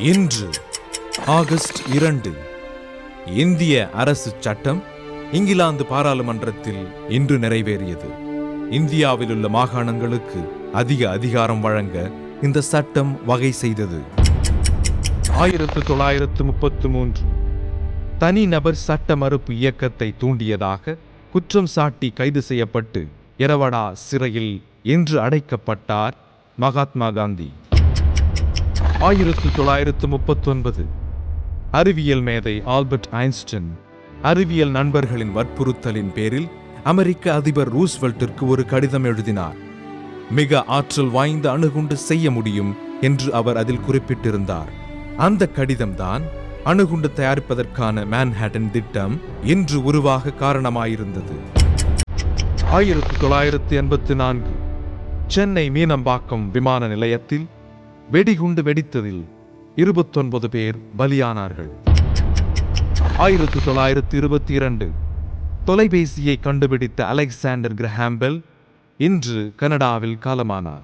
இன்று ஆகஸ்ட் இரண்டு இந்திய அரசு சட்டம் இங்கிலாந்து பாராளுமன்றத்தில் இன்று நிறைவேறியது. இந்தியாவில் உள்ள மாகாணங்களுக்கு அதிக அதிகாரம் வழங்க இந்த சட்டம் வகை செய்தது. ஆயிரத்து தொள்ளாயிரத்து முப்பத்து மூன்று தனிநபர் சட்ட மறுப்பு இயக்கத்தை தூண்டியதாக குற்றம் சாட்டி கைது செய்யப்பட்டு எரவடா சிறையில் இன்று அடைக்கப்பட்டார் மகாத்மா காந்தி. ஆயிரத்து தொள்ளாயிரத்து முப்பத்தொன்பது. அறிவியல் மேதை ஆல்பர்ட் ஐன்ஸ்டன் அறிவியல் நண்பர்களின் வற்புறுத்தலின் பேரில் அமெரிக்க அதிபர் ரூஸ்வெல்ட்டிற்கு ஒரு கடிதம் எழுதினார். மிக ஆற்றல் வாய்ந்த அணுகுண்டு செய்ய முடியும் என்று அவர் அதில் குறிப்பிட்டிருந்தார். அந்த கடிதம்தான் அணுகுண்டு தயாரிப்பதற்கான மேன்ஹேட்டன் திட்டம் இன்று உருவாக காரணமாயிருந்தது. ஆயிரத்தி தொள்ளாயிரத்தி எண்பத்தி நான்கு. சென்னை மீனம்பாக்கம் விமான நிலையத்தில் வெடிகுண்டு வெடித்ததில் இருபத்தொன்பது பேர் பலியானார்கள். ஆயிரத்தி தொள்ளாயிரத்தி இருபத்தி இரண்டு தொலைபேசியை கண்டுபிடித்த அலெக்சாண்டர் கிரஹாம்பெல் இன்று கனடாவில் காலமானார்.